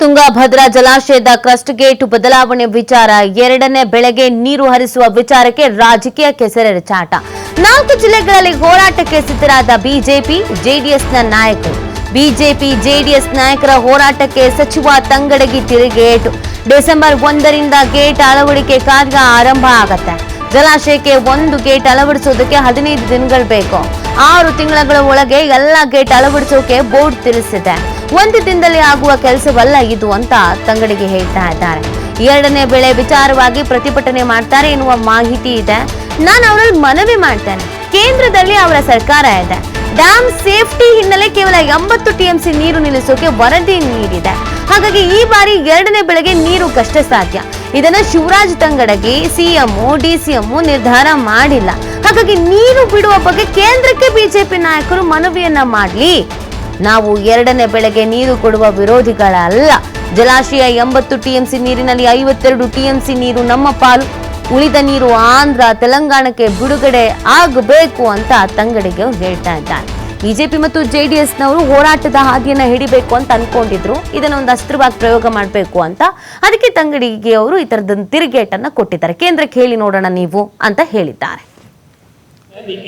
ತುಂಗಭದ್ರಾ ಜಲಾಶಯದ crust gate ಬದಲಾವಣೆ ವಿಚಾರ. ಎರಡನೇ ಬೆಳೆಗೆ ನೀರು ಹರಿಸುವ ವಿಚಾರಕ್ಕೆ ರಾಜಕೀಯ ಕೆಸರೆರಚಾಟ ನಾಲ್ಕು ಜಿಲ್ಲೆಗಳಲ್ಲಿ ಹೋರಾಟಕ್ಕೆ ಸಿದ್ಧರಾದ ಬಿಜೆಪಿ, ಜೆಡಿಎಸ್ನ ನಾಯಕರು. ಬಿಜೆಪಿ, ಜೆಡಿಎಸ್ ನಾಯಕರ ಹೋರಾಟಕ್ಕೆ ಸಚಿವ ತಂಗಡಗಿ ತಿರುಗೇಟು. ಡಿಸೆಂಬರ್ ಒಂದರಿಂದ ಗೇಟ್ ಅಳವಡಿಕೆ ಕಾರ್ಯ ಆರಂಭ ಆಗತ್ತೆ. ಜಲಾಶಯಕ್ಕೆ ಒಂದು ಗೇಟ್ ಅಳವಡಿಸೋದಕ್ಕೆ ಹದಿನೈದು ದಿನಗಳು ಬೇಕು. ಆರು ತಿಂಗಳ ಒಳಗೆ ಎಲ್ಲ ಗೇಟ್ ಅಳವಡಿಸೋಕೆ ಬೋರ್ಡ್ ತಿಳಿಸಿದೆ. ಒಂದು ದಿನದಲ್ಲಿ ಆಗುವ ಕೆಲಸವಲ್ಲ ಇದು ಅಂತ ತಂಗಡಿಗೆ ಹೇಳ್ತಾ ಇದ್ದಾರೆ. ಎರಡನೇ ಬೆಳೆ ವಿಚಾರವಾಗಿ ಪ್ರತಿಭಟನೆ ಮಾಡ್ತಾರೆ ಎನ್ನುವ ಮಾಹಿತಿ ಇದೆ. ನಾನು ಅವರಲ್ಲಿ ಮನವಿ ಮಾಡ್ತೇನೆ. ಕೇಂದ್ರದಲ್ಲಿ ಅವರ ಸರ್ಕಾರ ಇದೆ. ಡ್ಯಾಮ್ ಸೇಫ್ಟಿ ಹಿನ್ನೆಲೆ ಕೇವಲ ಎಂಬತ್ತು ಟಿಎಂಸಿ ನೀರು ನಿಲ್ಲಿಸೋಕೆ ವರದಿ ನೀಡಿದೆ. ಹಾಗಾಗಿ ಈ ಬಾರಿ ಎರಡನೇ ಬೆಳೆಗೆ ನೀರು ಕಷ್ಟ ಸಾಧ್ಯ. ಇದನ್ನ ಶಿವರಾಜ್ ತಂಗಡಗಿ ಸಿಎಂ ಡಿಸಿಎಂ ನಿರ್ಧಾರ ಮಾಡಿಲ್ಲ. ಹಾಗಾಗಿ ನೀರು ಬಿಡುವ ಬಗ್ಗೆ ಕೇಂದ್ರಕ್ಕೆ ಬಿಜೆಪಿ ನಾಯಕರು ಮನವಿಯನ್ನ ಮಾಡ್ಲಿ. ನಾವು ಎರಡನೇ ಬೆಳೆಗೆ ನೀರು ಕೊಡುವ ವಿರೋಧಿಗಳಲ್ಲ. ಜಲಾಶಯ ಎಂಬತ್ತು ಟಿಎಂಸಿ ನೀರಿನಲ್ಲಿ ಐವತ್ತೆರಡು ಟಿಎಂಸಿ ನೀರು ನಮ್ಮ ಪಾಲು. ಉಳಿದ ನೀರು ಆಂಧ್ರ, ತೆಲಂಗಾಣಕ್ಕೆ ಬಿಡುಗಡೆ ಆಗಬೇಕು ಅಂತ ತಂಗಡಿಗೆ ಅವ್ರು ಹೇಳ್ತಾ ಇದ್ದಾರೆ. ಬಿಜೆಪಿ ಮತ್ತು ಜೆ ಡಿ ಎಸ್ನವರು ಹೋರಾಟದ ಹಾದಿಯನ್ನು ಹಿಡಿಬೇಕು ಅಂತ ಅನ್ಕೊಂಡಿದ್ರು. ಇದನ್ನ ಒಂದು ಅಸ್ತ್ರವಾಗಿ ಪ್ರಯೋಗ ಮಾಡಬೇಕು ಅಂತ. ಅದಕ್ಕೆ ತಂಗಡಿಗೆ ಅವರು ಈ ಥರದ ತಿರುಗೇಟನ್ನು ಕೊಟ್ಟಿದ್ದಾರೆ. ಕೇಂದ್ರಕ್ಕೆ ಹೇಳಿ ನೋಡೋಣ ನೀವು ಅಂತ ಹೇಳಿದ್ದಾರೆ.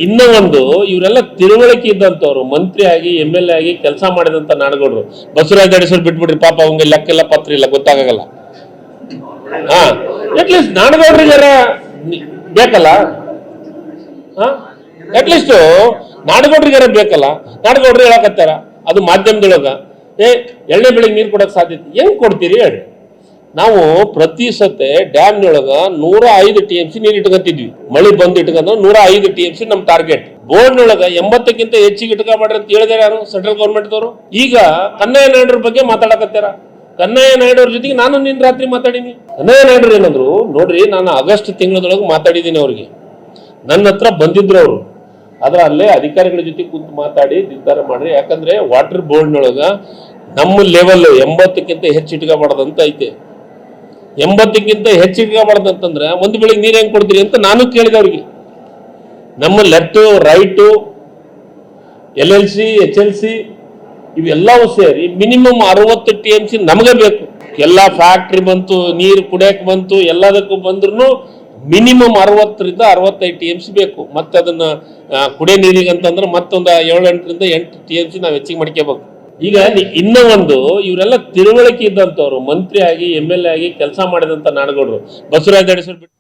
ಇನ್ನೂ ಒಂದು ಇವರೆಲ್ಲ ತಿಳುವಳಿಕೆ ಇದ್ದಂಥವ್ರು ಮಂತ್ರಿ ಆಗಿ ಎಂ ಎಲ್ ಎ ಆಗಿ ಕೆಲಸ ಮಾಡಿದಂತ ನಾಡಗೌಡರು. ಬಸವರಾಜ ಅಡಿಸೋರು ಬಿಟ್ಬಿಡ್ರಿ, ಪಾಪ ಅವಂಗೆ ಲೆಕ್ಕೆಲ್ಲ ಪತ್ರ ಇಲ್ಲ, ಗೊತ್ತಾಗಲ್ಲ. ಹಾ ಅಟ್ಲೀಸ್ಟ್ ನಾಡಗೌಡರಿಗಾರ ಬೇಕಲ್ಲ? ಹಾ ಅಟ್ಲೀಸ್ಟ್ ನಾಡಗೌಡರಿಗಾರ ಬೇಕಲ್ಲ? ನಾಡಗೌಡರು ಹೇಳಕತ್ತಾರ? ಅದು ಮಾಧ್ಯಮದೊಳಗ. ಏ ಎಳ್ಳೆ ಬೆಳಿಗ್ಗೆ ನೀರು ಕೊಡಕ್ ಸಾಧ್ಯತೆ, ಹೆಂಗ್ ಕೊಡ್ತೀರಿ ಹೇಳಿ. ನಾವು ಪ್ರತಿ ಸತೆ ಡ್ಯಾಮ್ನೊಳಗ ನೂರ ಐದು ಟಿ ಎಂ ಸಿ ನೀರು ಇಟ್ಕೊಂತಿದ್ವಿ. ಮಳೆ ಬಂದು ಇಟ್ಕೊಂಡ್ರೆ ನೂರ ಐದು ಟಿ ಎಂ ಸಿ ನಮ್ ಟಾರ್ಗೆಟ್ ಬೋರ್ಡ್ನೊಳಗ ಎಂಬತ್ತಕ್ಕಿಂತ ಹೆಚ್ಚಿಗೆ ಇಟ್ಕೊಂಡ್ರಿ ಅಂತ ಹೇಳಿದಾರೆ ಯಾರು? ಸೆಂಟ್ರಲ್ ಗೌರ್ಮೆಂಟ್ದವರು ಈಗ ಕನ್ನಯ್ಯ ನಾಯ್ಡರ ಬಗ್ಗೆ ಮಾತಾಡಕತ್ತೀರ? ಕನ್ನಯ್ಯ ನಾಯ್ಡು ಜೊತೆಗೆ ನಾನು ನಿನ್ ರಾತ್ರಿ ಮಾತಾಡೀನಿ. ಕನ್ನಯ್ಯ ನಾಯ್ಡು ಏನಂದ್ರು, ನೋಡ್ರಿ ನಾನು ಆಗಸ್ಟ್ ತಿಂಗಳದೊಳಗೆ ಮಾತಾಡಿದ್ದೀನಿ ಅವ್ರಿಗೆ. ನನ್ನ ಹತ್ರ ಬಂದಿದ್ರು ಅವರು. ಆದ್ರೆ ಅಲ್ಲೇ ಅಧಿಕಾರಿಗಳ ಜೊತೆ ಕುಂತು ಮಾತಾಡಿ ನಿರ್ಧಾರ ಮಾಡ್ರಿ. ಯಾಕಂದ್ರೆ ವಾಟರ್ ಬೋರ್ಡ್ನೊಳಗ ನಮ್ಮ ಲೆವೆಲ್ ಎಂಬತ್ತಕ್ಕಿಂತ ಹೆಚ್ಚು ಇಟ್ಕೋಬಾರ್ದಂತ ಐತೆ. ಎಂಬತ್ತಕ್ಕಿಂತ ಹೆಚ್ಚು ಇಟ್ಕೋಬಾರ್ದು ಅಂತಂದ್ರೆ ಒಂದು ಬೆಳಿಗ್ಗೆ ನೀರು ಹೆಂಗೆ ಕೊಡ್ತೀರಿ ಅಂತ ನಾನು ಕೇಳಿದೆ ಅವ್ರಿಗೆ. ನಮ್ಮ left right, L L C, H L C ಇವೆಲ್ಲವೂ ಸೇರಿ ಮಿನಿಮಮ್ ಅರವತ್ತು ಟಿ ಎಂ ಸಿ ನಮಗೆ ಬೇಕು. ಎಲ್ಲ ಫ್ಯಾಕ್ಟ್ರಿ ಬಂತು, ನೀರು ಕುಡಿಯಕ್ ಬಂತು, ಎಲ್ಲದಕ್ಕೂ ಬಂದ್ರು ಮಿನಿಮಮ್ ಅರವತ್ತರಿಂದ ಅರವತ್ತೈದು ಟಿ ಎಂ ಸಿ ಬೇಕು. ಮತ್ತೆ ಅದನ್ನ ಕುಡಿಯೋ ನೀರಿಗೆ ಅಂತಂದ್ರೆ ಮತ್ತೊಂದು ಏಳೆಂಟರಿಂದ ಎಂಟು ಟಿ ಎಂ ಸಿ ನಾವು ಹೆಚ್ಚಿಗೆ ಮಾಡ್ಕೋಬೇಕು. ಈಗ ಇನ್ನೂ ಒಂದು ಇವರೆಲ್ಲ ತಿಳುವಳಿಕೆ ಇದ್ದಂತವ್ರು, ಮಂತ್ರಿ ಆಗಿ ಎಂ ಎಲ್ ಎ ಆಗಿ ಕೆಲಸ ಮಾಡಿದಂತ ನಾಡಗೌಡರು. ಬಸವರಾಜ ಅಡಿಸೋರು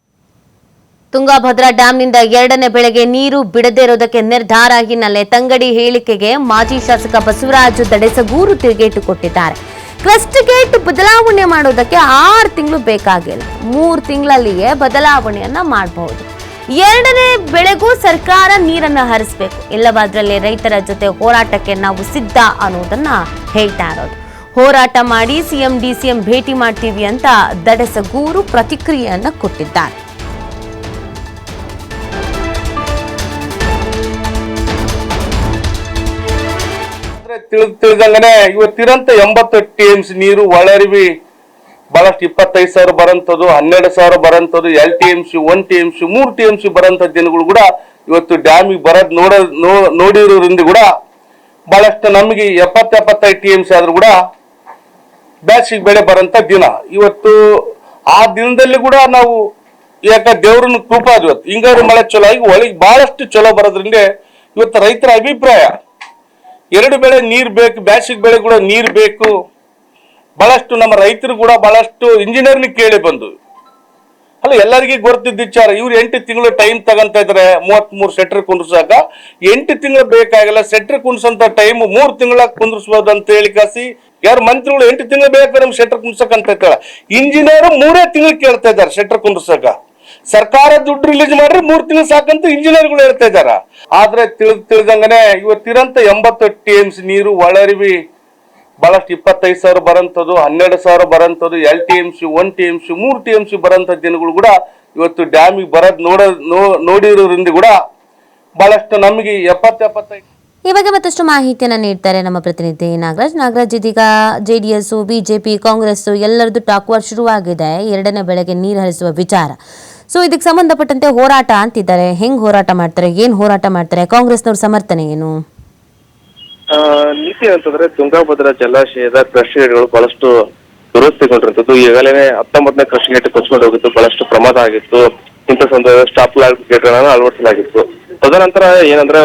ತುಂಗಭದ್ರಾ ಡ್ಯಾಂನಿಂದ ಎರಡನೇ ಬೆಳೆಗೆ ನೀರು ಬಿಡದೇ ಇರೋದಕ್ಕೆ ನಿರ್ಧಾರ ಹಿನ್ನೆಲೆ ತಂಗಡಿ ಹೇಳಿಕೆಗೆ ಮಾಜಿ ಶಾಸಕ ಬಸವರಾಜು ದಡೆಸಗೂರು ತಿರುಗೇಟು ಕೊಟ್ಟಿದ್ದಾರೆ. ಕ್ರಸ್ಟ್ ಗೇಟ್ ಬದಲಾವಣೆ ಮಾಡೋದಕ್ಕೆ ಆರು ತಿಂಗಳು ಬೇಕಾಗಿಲ್ಲ. ಮೂರು ತಿಂಗಳಲ್ಲಿಯೇ ಬದಲಾವಣೆಯನ್ನ ಮಾಡಬಹುದು ಎರಡನೇ ಬೆಳೆಗೂ ಸರ್ಕಾರ ನೀರನ್ನ ಹರಿಸಬೇಕು. ಇಲ್ಲವಾದ್ರಲ್ಲಿ ರೈತರ ಜೊತೆ ಹೋರಾಟಕ್ಕೆ ನಾವು ಸಿದ್ಧ ಅನ್ನೋದನ್ನ ಹೇಳ್ತಾ ಇರೋದು. ಹೋರಾಟ ಮಾಡಿ ಸಿಎಂ, ಡಿಸಿಎಂ ಭೇಟಿ ಮಾಡ್ತೀವಿ ಅಂತ ದಡಸಗೂರು ಪ್ರತಿಕ್ರಿಯೆಯನ್ನ ಕೊಟ್ಟಿದ್ದಾರೆ. ತಿಳಿದಂಗನೆ ಇವತ್ತಿರಂತ ಎಂಬತ್ತು ಟಿ ಎಂ ಸಿ ನೀರು ಒಳರಿವಿ ಬಹಳಷ್ಟು ಇಪ್ಪತ್ತೈದು ಸಾವಿರ ಬರಂತದ್ದು ಹನ್ನೆರಡು ಸಾವಿರ ಬರಂತದ್ದು L T M C, one T M C, ಮೂರು ಟಿ ಎಂ ಸಿ ಬರಂತ ದಿನಗಳು ಕೂಡ ಇವತ್ತು ಡ್ಯಾಮಿಗೆ ಬರೋದು ನೋಡ ನೋಡಿರೋದ್ರಿಂದ ಕೂಡ ಬಹಳಷ್ಟು ನಮಗೆ ಎಪ್ಪತ್ತು ಎಪ್ಪತ್ತೈದು ಟಿ ಎಂ ಸಿ ಆದ್ರೂ ಕೂಡ ಬ್ಯಾಸಿಗೆ ಬೆಳೆ ಬರಂತ ದಿನ. ಇವತ್ತು ಆ ದಿನದಲ್ಲಿ ಕೂಡ ನಾವು ಯಾಕ ದೇವ್ರನ್ನ ಕೃಪ ಇವತ್ತು. ಹಿಂಗಾರು ಮಳೆ ಚಲೋ ಆಗಿ ಒಳಗೆ ಬಹಳಷ್ಟು ಚಲೋ ಬರೋದ್ರಿಂದ ಇವತ್ತು ರೈತರ ಅಭಿಪ್ರಾಯ. ಎರಡು ಬೆಳೆ ನೀರ್ ಬೇಕು, ಬ್ಯಾಸಿಗೆ ಬೆಳೆ ಕೂಡ ನೀರ್ ಬೇಕು. ಬಹಳಷ್ಟು ನಮ್ಮ ರೈತರು ಕೂಡ ಬಹಳಷ್ಟು ಇಂಜಿನಿಯರ್ನ ಕೇಳಿ ಬಂದು. ಅಲ್ಲ, ಎಲ್ಲರಿಗೂ ಗೊತ್ತಿದ್ದ ವಿಚಾರ, ಇವ್ರು ಎಂಟು ತಿಂಗಳು ಟೈಮ್ ತಗೊಂತ ಇದ್ರೆ ಮೂವತ್ತ್ ಮೂರು ಸೆಟ್ರ್ ಕುಂದ್ರಸಾಕ. ಎಂಟು ತಿಂಗಳು ಬೇಕಾಗಿಲ್ಲ ಸೆಟ್ರ್ ಕುಂದ್ಸಂತ ಟೈಮ್ ಮೂರು ತಿಂಗಳ ಕುಂದ್ರಿಸ್ಬೋದು ಅಂತ ಹೇಳಿ ಕಾಸಿ. ಯಾರು ಮಂತ್ರಿಗಳು ಎಂಟು ತಿಂಗಳು ಬೇಕು ನಮ್ಗೆ ಸೆಟ್ರ್ ಕುಂದ್ಸಕ್ ಅಂತ ಹೇಳ ಇಂಜಿನಿಯರ್ ಮೂರೇ ತಿಂಗಳು ಕೇಳ್ತಾ ಇದ್ದಾರೆ ಸೆಟ್ರ್ ಕುಂದ್ರಸಾಕ. ಸರ್ಕಾರ ದುಡ್ಡು ರಿಲೀಸ್ ಮಾಡ್ರಿ ಮೂರ್ ತಿಂಗಳು ಸಾಕಂತ ಇಂಜಿನಿಯರ್ಗಳು ಹೇಳ್ತಾ ಇದಾರ ಆದ್ರೆ ತಿಳಿದ್ ತಿಳಿದಂಗನೆ ಇವತ್ತಿರಂತ ಎಂಬತ್ತು ಟಿ ಎಂ ನೀರು ಒಳರಿವಿ. ಬಹಳಷ್ಟು ಇಪ್ಪತ್ತೈದು ಸಾವಿರ ಬರಂತದ್ದು, ಹನ್ನೆರಡು ಸಾವಿರ ಬರೋಂಥದ್ದು L T M C, one T M C, ಮೂರು ಟಿ ಎಂ ಸಿ ಬರಂತ ದಿನಗಳು ಕೂಡ ಇವತ್ತು ಡ್ಯಾಮಿಗೆ ಬರೋದು ನೋಡ ನೋಡಿರೋದ್ರಿಂದ ಕೂಡ ಬಹಳಷ್ಟು ನಮಗೆ ಎಪ್ಪತ್ತೆಪ್ಪತ್ತೈದು ಬಗ್ಗೆ ಮತ್ತಷ್ಟು ಮಾಹಿತಿಯನ್ನು ನೀಡ್ತಾರೆ ನಮ್ಮ ಪ್ರತಿನಿಧಿ ನಾಗರಾಜ್. ನಾಗರಾಜ್, ಇದೀಗ ಜೆ ಡಿ ಬಿಜೆಪಿ ಕಾಂಗ್ರೆಸ್ ಎಲ್ಲರದ್ದು ಟಾಕ್ ವಾರ್ ಶುರುವಾಗಿದೆ. ಎರಡನೇ ಬೆಳೆಗೆ ನೀರು ಹರಿಸುವ ವಿಚಾರ. ಸೊ ಇದಕ್ಕೆ ಸಂಬಂಧಪಟ್ಟಂತೆ ಹೋರಾಟ ಅಂತಿದ್ದಾರೆ. ಹೆಂಗ್ ಹೋರಾಟ ಮಾಡ್ತಾರೆ? ಏನ್ ಹೋರಾಟ ಮಾಡ್ತಾರೆ? ಕಾಂಗ್ರೆಸ್ನವ್ರ ಸಮರ್ಥನೆ ಏನು? ನೀತಿ ಅಂತಂದ್ರೆ ತುಂಗಾಭದ್ರಾ ಜಲಾಶಯದ ಕ್ರಷ್ ಗೇಟ್ಗಳು ಬಹಳಷ್ಟು ದುರಸ್ತಿಗೊಂಡಿರುತ್ತದೆ ಈಗಾಗಲೇ ಹತ್ತೊಂಬತ್ತನೇ ಕೃಷಿ ಗೇಟ್ ಕೊಚ್ಕೊಂಡು ಹೋಗಿತ್ತು ಬಹಳಷ್ಟು ಪ್ರಮಾದ ಆಗಿತ್ತು. ಇಂಥ ಸಂದರ್ಭದಲ್ಲಿ ಸ್ಟಾಪ್ ಗೇಟ್ ಗಳನ್ನ ಅಳವಡಿಸಲಾಗಿತ್ತು. ತದನಂತರ ಏನಂದ್ರೆ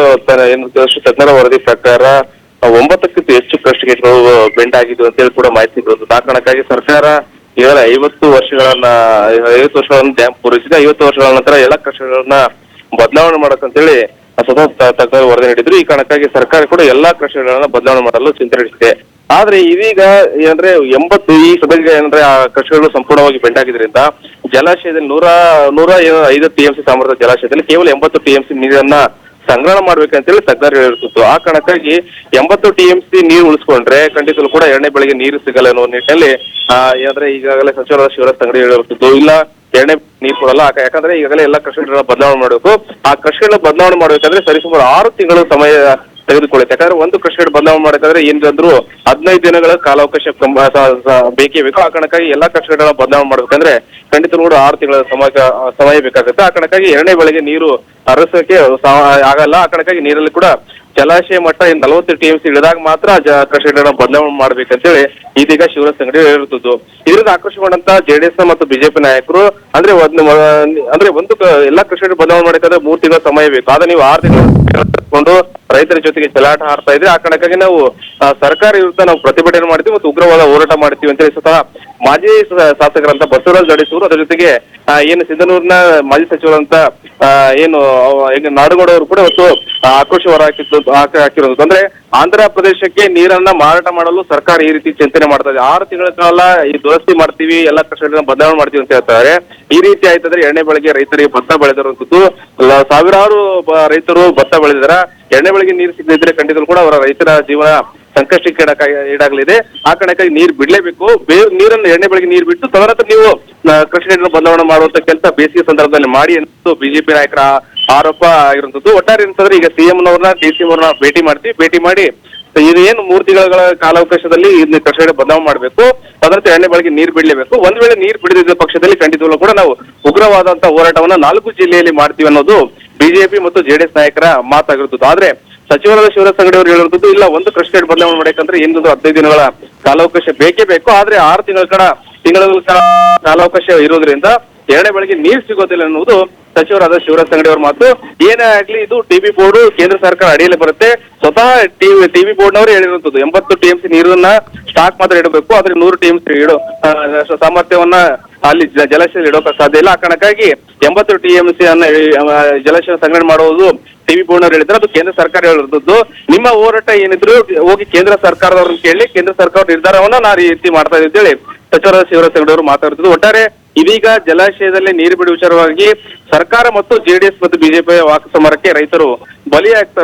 ತಜ್ಞರ ವರದಿ ಪ್ರಕಾರ ಒಂಬತ್ತಕ್ಕಿಂತ ಹೆಚ್ಚು ಕೃಷಿ ಗೇಟ್ಗಳು ಬೆಂಡ್ ಆಗಿದ್ದು ಅಂತೇಳಿ ಕೂಡ ಮಾಹಿತಿ ಬಂತು ಆ ಕಾರಣಕ್ಕಾಗಿ ಸರ್ಕಾರ ಈಗಾಗಲೇ ಐವತ್ತು ವರ್ಷಗಳನ್ನ ಐವತ್ತು ವರ್ಷಗಳನ್ನ ಡ್ಯಾಮ್ ಪೂರೈಸಿದೆ. ಐವತ್ತು ವರ್ಷಗಳ ನಂತರ ಎಲ್ಲ ಕೃಷಿಗಳನ್ನ ಬದಲಾವಣೆ ಮಾಡಕ್ಕಂತೇಳಿ ಸ್ವತಃ ತ- ತಜ್ಞರು ವರದಿ ನೀಡಿದ್ರು. ಈ ಕಾರಣಕ್ಕಾಗಿ ಸರ್ಕಾರ ಕೂಡ ಎಲ್ಲಾ ಕೃಷಿಗಳನ್ನ ಬದಲಾವಣೆ ಮಾಡಲು ಚಿಂತನೆ ನಡೆಸಿದೆ. ಆದ್ರೆ ಇದೀಗ ಏನಂದ್ರೆ ಎಂಬತ್ತು ಈ ಸಭೆಗೆ ಏನಂದ್ರೆ ಆ ಕೃಷಿಗಳು ಸಂಪೂರ್ಣವಾಗಿ ಬೆಂಡಾಗಿದ್ರಿಂದ ಜಲಾಶಯದಲ್ಲಿ ನೂರ ನೂರ ಐದು ಟಿ ಎಂ ಸಿ ಸಾಮರ್ಥ್ಯ ಜಲಾಶಯದಲ್ಲಿ ಕೇವಲ ಎಂಬತ್ತು ಟಿ ಎಂ ಸಿ ನೀರನ್ನ ಸಂಗ್ರಹಣ ಮಾಡ್ಬೇಕಂತೇಳಿ ತಜ್ಞರು ಹೇಳಿರ್ತಿತ್ತು ಆ ಕಾರಣಕ್ಕಾಗಿ ಎಂಬತ್ತು ಟಿ ಎಂ ಸಿ ನೀರು ಉಳಿಸ್ಕೊಂಡ್ರೆ ಖಂಡಿತಲು ಕೂಡ ಎರಡನೇ ಬೆಳಗ್ಗೆ ನೀರು ಸಿಗಲ್ಲ ಅನ್ನೋ ನಿಟ್ಟಿನಲ್ಲಿ ಏನಂದ್ರೆ ಈಗಾಗಲೇ ಸಚಿವರಾದ ಶಿವರಾಜ್ ತಂಗಡಿ ಹೇಳಿರ್ತಿತ್ತು ಇಲ್ಲ ಎರಡನೇ ನೀರು ಕೊಡಲ್ಲ. ಯಾಕಂದ್ರೆ ಈಗಾಗಲೇ ಎಲ್ಲ ಕೃಷಿಗಳನ್ನ ಬದಲಾವಣೆ ಮಾಡಬೇಕು. ಆ ಕೃಷಿಗಳನ್ನ ಬದಲಾವಣೆ ಮಾಡ್ಬೇಕಾದ್ರೆ ಸರಿಸುಮಾರು ಆರು ತಿಂಗಳು ಸಮಯ ತೆಗೆದುಕೊಳ್ಳುತ್ತೆ. ಯಾಕಂದ್ರೆ ಒಂದು ಕೃಷಿ ಬದಲಾವಣೆ ಮಾಡಬೇಕಾದ್ರೆ ಏನಿದ್ರು ಹದಿನೈದು ದಿನಗಳ ಕಾಲಾವಕಾಶ ಬೇಕೇ ಬೇಕು. ಆ ಕಾರಣಕ್ಕಾಗಿ ಎಲ್ಲಾ ಕೃಷಿಗಳನ್ನ ಬದಲಾವಣೆ ಮಾಡ್ಬೇಕಂದ್ರೆ ಖಂಡಿತ ನೋಡು ಆರು ತಿಂಗಳ ಸಮಯ ಸಮಯ ಬೇಕಾಗುತ್ತೆ. ಆ ಕಾರಣಕ್ಕಾಗಿ ಎರಡನೇ ಬೆಳೆಗೆ ನೀರು ಹರಿಸೋಕೆ ಆಗಲ್ಲ. ಆ ಕಾರಣಕ್ಕಾಗಿ ನೀರಲ್ಲಿ ಕೂಡ ಜಲಾಶಯ ಮಟ್ಟ ನಲವತ್ತು ಟಿ ಎಂ ಸಿ ಇಳಿದಾಗ ಮಾತ್ರ ಕೃಷಿಗಳನ್ನ ಬದಲಾವಣೆ ಮಾಡ್ಬೇಕಂತೇಳಿ ಇದೀಗ ಶಿವರಾಜ್ ಸಂಗಡಿ ಹೇಳಿರುತ್ತದೆ ಇದರಿಂದ ಆಕ್ರೋಶಗೊಂಡಂತ ಜೆಡಿಎಸ್ ಮತ್ತು ಬಿಜೆಪಿ ನಾಯಕರು, ಅಂದ್ರೆ ಅಂದ್ರೆ ಒಂದು ಎಲ್ಲಾ ಕೃಷಿ ಬದಲಾವಣೆ ಮಾಡಬೇಕಾದ್ರೆ ಮೂರು ತಿಂಗಳ ಸಮಯ ಬೇಕು. ಆದ್ರೆ ನೀವು ಆರು ತಿಂಗಳು ರೈತರ ಜೊತೆಗೆ ಚಲಾಟ ಆಡ್ತಾ ಇದ್ರೆ ಆ ಕಾರಣಕ್ಕಾಗಿ ನಾವು ಸರ್ಕಾರ ವಿರುದ್ಧ ನಾವು ಪ್ರತಿಭಟನೆ ಮಾಡ್ತೀವಿ ಮತ್ತು ಉಗ್ರವಾದ ಹೋರಾಟ ಮಾಡ್ತೀವಿ ಅಂತೇಳಿ ಸ್ವತಃ ಮಾಜಿ ಶಾಸಕರಂತ ಬಸವರಾಜ್ ಜಡಿಸೂರು ಅದರ ಜೊತೆಗೆ ಏನು ಸಿಂಧನೂರಿನ ಮಾಜಿ ಸಚಿವರಂತ ಏನು ನಾಡುಗೌಡ ಅವರು ಕೂಡ ಇವತ್ತು ಆಕ್ರೋಶ ಹೊರ ಹಾಕಿರೋದು. ಅಂದ್ರೆ ಆಂಧ್ರ ಪ್ರದೇಶಕ್ಕೆ ನೀರನ್ನ ಮಾರಾಟ ಮಾಡಲು ಸರ್ಕಾರ ಈ ರೀತಿ ಚಿಂತನೆ ಮಾಡ್ತಾ ಇದೆ. ಆರು ತಿಂಗಳ ಕಾಲ ಈ ದುರಸ್ತಿ ಮಾಡ್ತೀವಿ, ಎಲ್ಲಾ ಕೃಷಿಗಳನ್ನ ಬದಲಾವಣೆ ಮಾಡ್ತೀವಿ ಅಂತ ಹೇಳ್ತಾರೆ. ಈ ರೀತಿ ಆಯ್ತಂದ್ರೆ ಎಣ್ಣೆ ಬೆಳೆಗೆ ರೈತರಿಗೆ ಭತ್ತ ಬೆಳೆದಿರುವಂತದ್ದು ಸಾವಿರಾರು ರೈತರು ಭತ್ತ ಬೆಳೆದಿದಾರ ಎಣ್ಣೆ ಬೆಳೆಗೆ ನೀರು ಸಿಗದಿದ್ರೆ ಖಂಡಿತಲು ಕೂಡ ಅವರ ರೈತರ ಜೀವನ ಸಂಕಷ್ಟಕ್ಕೆ ಈಡಾಗಲಿದೆ. ಆ ಕಾರಣಕ್ಕಾಗಿ ನೀರು ಬಿಡಲೇಬೇಕು. ಬೇ- ನೀರನ್ನು ಎಣ್ಣೆ ಬೆಳಗ್ಗೆ ನೀರು ಬಿಟ್ಟು ತದನಂತರ ನೀವು ಕೃಷಿ ಬದಲಾವಣೆ ಮಾಡುವಂತ ಕೆಲಸ ಬೇಸಿಗೆ ಸಂದರ್ಭದಲ್ಲಿ ಮಾಡಿ ಎಂದು ಬಿಜೆಪಿ ನಾಯಕರ ಆರೋಪ ಆಗಿರುವಂತದ್ದು. ಒಟ್ಟಾರೆ ಅಂತಂದ್ರೆ ಈಗ ಸಿಎಂ ನವರನ್ನ, ಡಿ ಸಿ ಅವ್ರನ್ನ ಭೇಟಿ ಮಾಡ್ತೀವಿ. ಭೇಟಿ ಮಾಡಿ ಇದು ಏನು ಮೂರು ತಿಂಗಳ ಕಾಲಾವಕಾಶದಲ್ಲಿ ಇದನ್ನ ಕೃಷಿ ಬದಲಾವಣೆ ಮಾಡಬೇಕು. ಅದರಂತೆ ಎಣ್ಣೆ ಬೆಳಗ್ಗೆ ನೀರು ಬಿಡಲೇಬೇಕು. ಒಂದ್ ವೇಳೆ ನೀರು ಬಿಡದಿದ್ದ ಪಕ್ಷದಲ್ಲಿ ಖಂಡಿತವಾಗ್ಲೂ ಕೂಡ ನಾವು ಉಗ್ರವಾದಂತ ಹೋರಾಟವನ್ನ ನಾಲ್ಕು ಜಿಲ್ಲೆಯಲ್ಲಿ ಮಾಡ್ತೀವಿ ಅನ್ನೋದು ಬಿಜೆಪಿ ಮತ್ತು ಜೆಡಿಎಸ್ ನಾಯಕರ ಮಾತಾಗಿರುತ್ತದೆ ಆದ್ರೆ ಸಚಿವರಾದ ಶಿವರಾಜ್ ಸಂಗಡಿ ಅವರು ಹೇಳಿರುತ್ತದ್ದು ಇಲ್ಲ, ಒಂದು ಕೃಷಿ ಬದಲಾವಣೆ ಮಾಡಬೇಕಂದ್ರೆ ಇನ್ನೊಂದು ಹದಿನೈದು ದಿನಗಳ ಕಾಲಾವಕಾಶ ಬೇಕೇ ಬೇಕು. ಆದ್ರೆ ಆರು ತಿಂಗಳ ಕಡ ತಿಂಗಳ ಕಾಲ- ಕಾಲಾವಕಾಶ ಇರೋದ್ರಿಂದ ಎರಡನೇ ಬೆಳಗ್ಗೆ ನೀರು ಸಿಗೋದಿಲ್ಲ ಅನ್ನುವುದು ಸಚಿವರಾದ ಶಿವರಾಜ್ ಅಂಗಡಿ ಅವರ ಮಾತು. ಏನೇ ಆಗ್ಲಿ ಇದು ಟಿಬಿ ಬೋರ್ಡ್ ಕೇಂದ್ರ ಸರ್ಕಾರ ಅಡಿಯಲ್ಲಿ ಬರುತ್ತೆ. ಸ್ವತಃ ಟಿವಿ ಟಿವಿ ಬೋರ್ಡ್ ನವರು ಹೇಳಿರುವಂತದ್ದು ಎಂಬತ್ತು ಟಿಎಂಸಿ ನೀರನ್ನ ಸ್ಟಾಕ್ ಮಾತ್ರ ಇಡಬೇಕು, ಆದ್ರೆ ನೂರು ಟಿಎಂಸಿ ಇಡೋ ಸಾಮರ್ಥ್ಯವನ್ನ ಅಲ್ಲಿ ಜಲಾಶಯ ಇಡೋಕೆ ಸಾಧ್ಯ ಇಲ್ಲ. ಆ ಕಾರಣಕ್ಕಾಗಿ ಎಂಬತ್ತು ಟಿಎಂಸಿ ಅನ್ನ ಜಲಾಶಯ ಸಂಗ್ರಹಣೆ ಮಾಡುವುದು ಟಿವಿ ಬೋರ್ಡ್ ಹೇಳಿದ್ರು ಅದು ಕೇಂದ್ರ ಸರ್ಕಾರ ಹೇಳಿರುತ್ತದೆ ನಿಮ್ಮ ಹೋರಾಟ ಏನಿದ್ರು ಹೋಗಿ ಕೇಂದ್ರ ಸರ್ಕಾರದವ್ರನ್ನ ಕೇಳಿ, ಕೇಂದ್ರ ಸರ್ಕಾರ ನಿರ್ಧಾರವನ್ನ ನಾ ರೀತಿ ಮಾಡ್ತಾ ಇದ್ದೀವಿ ಸಚಿವರಾದ ಶಿವರಾಜ್ ಹೆಗಡೆ ಅವರು ಮಾತಾಡ್ತಿದ್ದು ಒಟ್ಟಾರೆ ಇದೀಗ ಜಲಾಶಯದಲ್ಲಿ ನೀರು ಬಿಡುವ ವಿಚಾರವಾಗಿ ಸರ್ಕಾರ ಮತ್ತು ಜೆಡಿಎಸ್ ಮತ್ತು ಬಿಜೆಪಿ ವಾಕ್ ಸಮರಕ್ಕೆ ರೈತರು ಬಲಿಯಾಗ್ತಾ